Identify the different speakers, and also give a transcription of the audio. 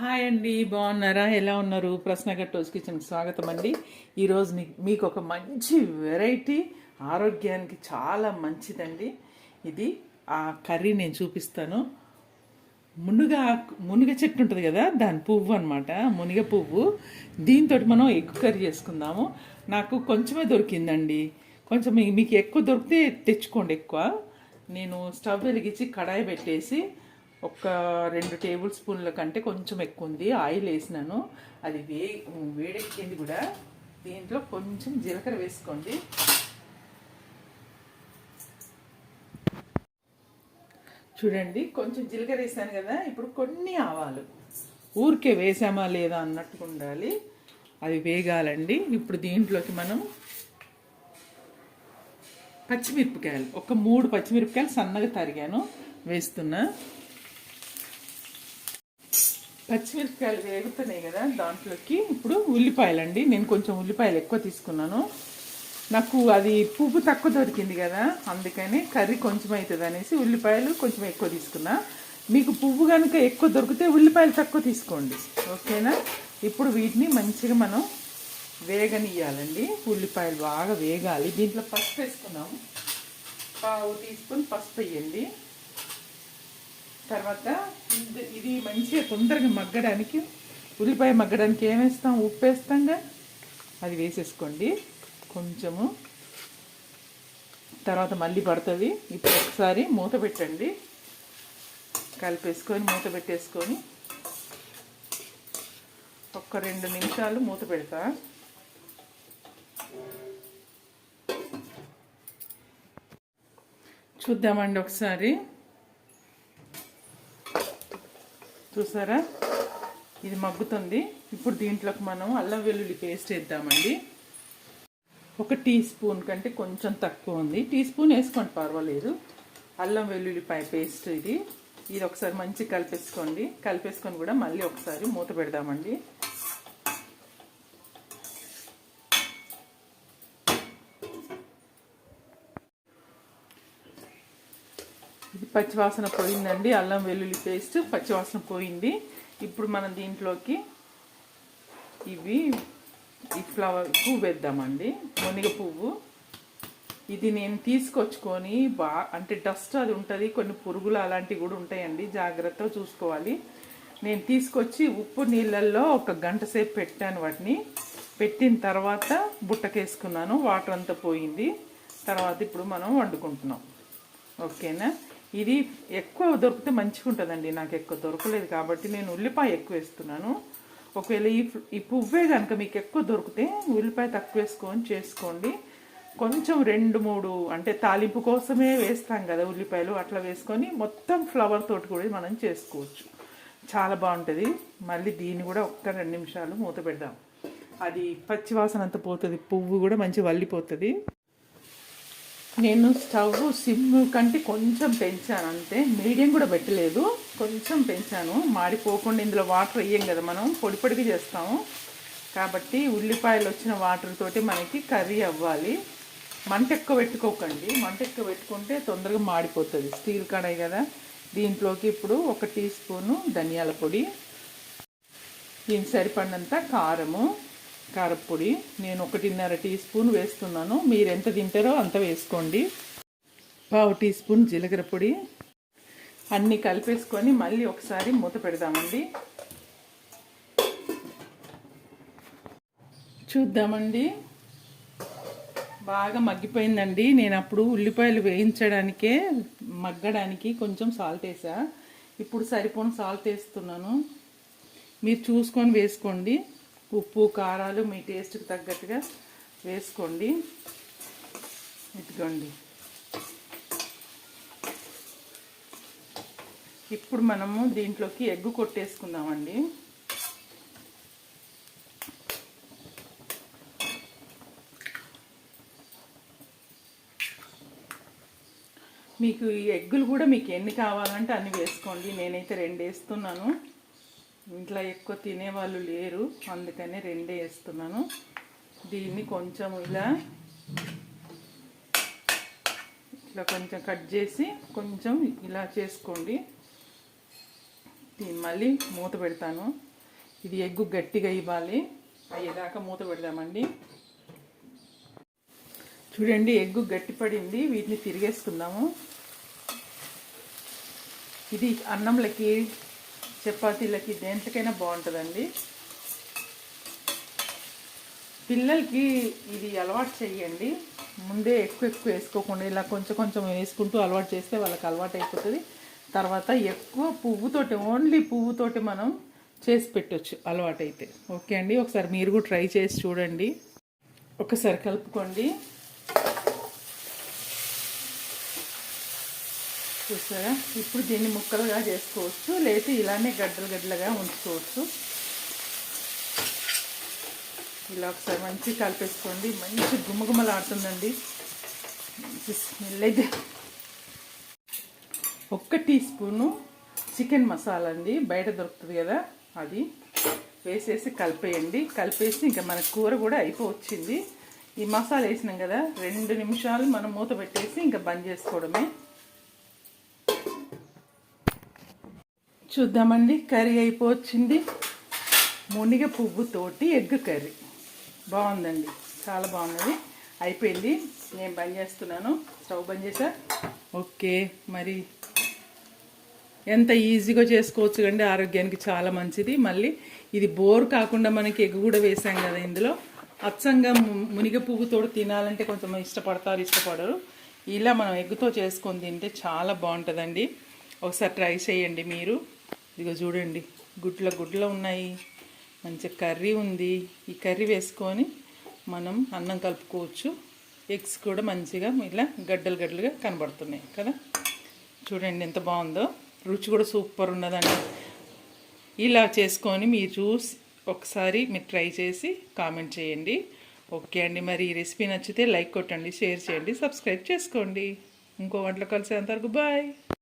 Speaker 1: Hi అండి బాగున్నారా? ఎలా ఉన్నారు? ప్రశ్నగర్ రోజు కిచెన్కి స్వాగతం అండి. ఈరోజు మీ- మీకు ఒక మంచి వెరైటీ ఆరోగ్యానికి చాలా మంచిదండి. ఇది ఆ కర్రీ నేను చూపిస్తాను. మునుగ మునుగ చెట్టు ఉంటుంది కదా దాని పువ్వు అనమాట మునిగ పువ్వు. దీంతో మనం ఎగ్ కర్రీ చేసుకుందాము. నాకు కొంచెమే దొరికిందండి. కొంచెం మీకు ఎక్కువ దొరికితే తెచ్చుకోండి ఎక్కువ. నేను స్టవ్ వెలిగించి కడాయి పెట్టేసి ఒక రెండు టేబుల్ స్పూన్ల కంటే కొంచెం ఎక్కువ ఉంది ఆయిల్ వేసినాను. అది వే వేడెక్కింది కూడా. దీంట్లో కొంచెం జీలకర్ర వేసుకోండి. చూడండి కొంచెం జీలకర్ర వేసాను కదా ఇప్పుడు కొన్ని ఆవాలు. ఊరికే వేసామా లేదా అన్నట్టుగా ఉండాలి. అవి వేగాలండి. ఇప్పుడు దీంట్లోకి మనం పచ్చిమిరపకాయలు ఒక మూడు పచ్చిమిరపకాయలు సన్నగా తరిగాను వేస్తున్నా. పచ్చిమిరపకాయలు వేగుతున్నాయి కదా దాంట్లోకి. ఇప్పుడు ఉల్లిపాయలండి. నేను కొంచెం ఉల్లిపాయలు ఎక్కువ తీసుకున్నాను. నాకు అది పువ్వు తక్కువ దొరికింది కదా అందుకని కర్రీ కొంచెం అవుతుంది అనేసి ఉల్లిపాయలు కొంచెం ఎక్కువ తీసుకున్నా. మీకు పువ్వు కనుక ఎక్కువ దొరికితే ఉల్లిపాయలు తక్కువ తీసుకోండి. ఓకేనా? ఇప్పుడు వీటిని మంచిగా మనం వేగనియ్యాలండి. ఉల్లిపాయలు బాగా వేగాలి. దీంట్లో పసుపు వేసుకున్నాము పావు టీ స్పూన్ పసుపు వేయండి. తర్వాత ఇది ఇది మంచిగా తొందరగా మగ్గడానికి ఉల్లిపాయ మగ్గడానికి ఏమేస్తాం? వేస్తాం ఉప్పు వేస్తాంగా అది వేసేసుకోండి. కొంచెము. తర్వాత మళ్ళీ పడుతుంది. ఇప్పుడు ఒకసారి మూత పెట్టండి. కలిపేసుకొని మూత పెట్టేసుకొని ఒక్క రెండు నిమిషాలు మూత పెడతా. చూద్దామండి ఒకసారి. చూసారా? ఇది మగ్గుతుంది. ఇప్పుడు దీంట్లోకి మనం అల్లం వెల్లుల్లి పేస్ట్ వేద్దామండి. ఒక టీ స్పూన్ కంటే కొంచెం తక్కువ ఉంది. టీ స్పూన్ వేసుకోండి పర్వాలేదు. అల్లం వెల్లుల్లిపాయ పేస్ట్ ఇది. ఇది ఒకసారి మంచి కలిపేసుకోండి. కలిపేసుకొని కూడా మళ్ళీ ఒకసారి మూత పెడదామండి. ఇది పచ్చివాసన పోయిందండి అల్లం వెల్లుల్లి పేస్ట్ పచ్చివాసన పోయింది. ఇప్పుడు మనం దీంట్లోకి ఇవి ఈ ఫ్లవర్ పువ్వు వేద్దామండి. మునిగ పువ్వు ఇది నేను తీసుకొచ్చుకొని బా అంటే డస్ట్ అది ఉంటుంది కొన్ని పురుగులు అలాంటివి కూడా ఉంటాయండి జాగ్రత్తగా చూసుకోవాలి. నేను తీసుకొచ్చి ఉప్పు నీళ్ళల్లో ఒక గంట సేపు పెట్టాను వాటిని. పెట్టిన తర్వాత బుట్టకేసుకున్నాను వాటర్ అంతా పోయింది. తర్వాత ఇప్పుడు మనం వండుకుంటున్నాం. ఓకేనా? ఇది ఎక్కువ దొరికితే మంచిగా ఉంటుందండి నాకు ఎక్కువ దొరకలేదు కాబట్టి నేను ఉల్లిపాయ ఎక్కువ వేస్తున్నాను. ఒకవేళ ఈ ఈ పువ్వే కనుక మీకు ఎక్కువ దొరికితే ఉల్లిపాయ తక్కువ వేసుకొని చేసుకోండి. కొంచెం రెండు మూడు అంటే తాలింపు కోసమే వేస్తాం కదా ఉల్లిపాయలు. అట్లా వేసుకొని మొత్తం ఫ్లవర్ తోటి కూడా మనం చేసుకోవచ్చు. చాలా బాగుంటుంది. మళ్ళీ దీన్ని కూడా ఒక్క రెండు నిమిషాలు మూత పెడదాం. అది పచ్చివాసన అంత పోతుంది. పువ్వు కూడా మంచి వల్లిపోతుంది. నేను స్టవ్ సిమ్ కంటే కొంచెం పెంచాను అంతే. మీడియం కూడా పెట్టలేదు. కొంచెం పెంచాను. మాడిపోకుండా ఇందులో వాటర్ వేయం కదా మనం. పొడి పొడిగా చేస్తాము. కాబట్టి ఉల్లిపాయలు వచ్చిన వాటర్ తోటి మనకి కర్రీ అవ్వాలి. మంట ఎక్కువ పెట్టుకోకండి. మంట ఎక్కువ పెట్టుకుంటే తొందరగా మాడిపోతుంది. స్టీల్ కడాయి కదా. దీంట్లోకి ఇప్పుడు ఒక టీ స్పూను ధనియాల పొడి దీనికి సరిపడినంత కారము కారపొడి నేను ఒకటిన్నర టీ స్పూన్ వేస్తున్నాను. మీరు ఎంత తింటారో అంత వేసుకోండి. పావు టీ స్పూన్ జీలకర్ర పొడి. అన్నీ కలిపేసుకొని మళ్ళీ ఒకసారి మూత పెడదామండి. చూద్దామండి. బాగా మగ్గిపోయిందండి. నేను అప్పుడు ఉల్లిపాయలు వేయించడానికే మగ్గడానికి కొంచెం సాల్ట్ వేసా. ఇప్పుడు సరిపోని సాల్ట్ వేస్తున్నాను. మీరు చూసుకొని వేసుకోండి. ఉప్పు కారాలు మీ టేస్ట్కి తగ్గట్టుగా వేసుకోండి. ఇదిగోండి. ఇప్పుడు మనము దీంట్లోకి ఎగ్గు కొట్టేసుకుందామండి. మీకు ఈ ఎగ్గులు కూడా మీకు ఎన్ని కావాలంటే అన్ని వేసుకోండి. నేనైతే రెండు వేస్తున్నాను. ఇంట్లో ఎక్కువ తినేవాళ్ళు లేరు. అందుకని రెండే వేస్తున్నాను. దీన్ని కొంచెం ఇలా ఇట్లా కొంచెం కట్ చేసి కొంచెం ఇలా చేసుకోండి. దీన్ని మళ్ళీ మూత పెడతాను. ఇది ఎగ్గు గట్టిగా ఇవ్వాలి. అయ్యేదాకా మూత పెడదామండి. చూడండి ఎగ్గు గట్టిపడింది. వీటిని తిరిగేసుకుందాము. ఇది అన్నంలోకి చపాతీలకి దేంట్లకైనా బాగుంటుందండి. పిల్లలకి ఇది అలవాటు చేయండి. ముందే ఎక్కువ ఎక్కువ వేసుకోకుండా ఇలా కొంచెం కొంచెం వేసుకుంటూ అలవాటు చేస్తే వాళ్ళకి అలవాటు అయిపోతుంది. తర్వాత ఎక్కువ పువ్వుతోటి ఓన్లీ పువ్వుతోటి మనం చేసి పెట్టవచ్చు అలవాటు అయితే ఓకే అండి ఒకసారి మీరు కూడా ట్రై చేసి చూడండి. ఒకసారి కలుపుకోండి. చూసారా? ఇప్పుడు దీన్ని ముక్కలుగా చేసుకోవచ్చు. లేకపోతే ఇలానే గడ్డలు గడ్డలుగా ఉంచుకోవచ్చు. ఇలా ఒకసారి మంచిగా కలిపేసుకోండి. మంచి గుమ్మగుమ్మలాడుతుందండి స్మెల్ అయితే. ఒక్క టీ స్పూను చికెన్ మసాలా అండి. బయట దొరుకుతుంది కదా అది. వేసేసి కలిపేయండి. కలిపేసి ఇంకా మన కూర కూడా అయిపోవచ్చింది. ఈ మసాలా వేసినాం కదా రెండు నిమిషాలు మనం మూత పెట్టేసి ఇంకా బంద్ చేసుకోవడమే. చూద్దామండి. కర్రీ అయిపోవచ్చింది. మునిగ పువ్వుతోటి ఎగ్ కర్రీ. బాగుందండి. చాలా బాగున్నది. అయిపోయింది. నేను బంద్ చేస్తున్నాను. స్టవ్ బంద్ చేసా? ఓకే. మరి ఎంత ఈజీగా చేసుకోవచ్చు కండి ఆరోగ్యానికి చాలా మంచిది. మళ్ళీ ఇది బోర్ కాకుండా మనకి ఎగ్ కూడా వేసాం కదా ఇందులో. అచ్చంగా మునిగ పువ్వుతో తినాలంటే కొంచెం ఇష్టపడతారు ఇష్టపడరు. ఇలా మనం ఎగ్గుతో చేసుకొని తింటే చాలా బాగుంటుందండి. ఒకసారి ట్రై చేయండి మీరు. ఇదిగో చూడండి గుడ్ల గుడ్ల ఉన్నాయి. మంచి కర్రీ ఉంది. ఈ కర్రీ వేసుకొని మనం అన్నం కలుపుకోవచ్చు. ఎగ్స్ కూడా మంచిగా ఇలా గడ్డలు గడ్డలుగా కనబడుతున్నాయి కదా. చూడండి ఎంత బాగుందో. రుచి కూడా సూపర్ ఉన్నదండి. ఇలా చేసుకొని మీరు చూసి ఒకసారి మీరు ట్రై చేసి కామెంట్ చేయండి. ఓకే అండి మరి ఈ రెసిపీ నచ్చితే లైక్ కొట్టండి షేర్ చేయండి సబ్స్క్రైబ్ చేసుకోండి. ఇంకో వంటలు కలిసేంతవరకు బాయ్.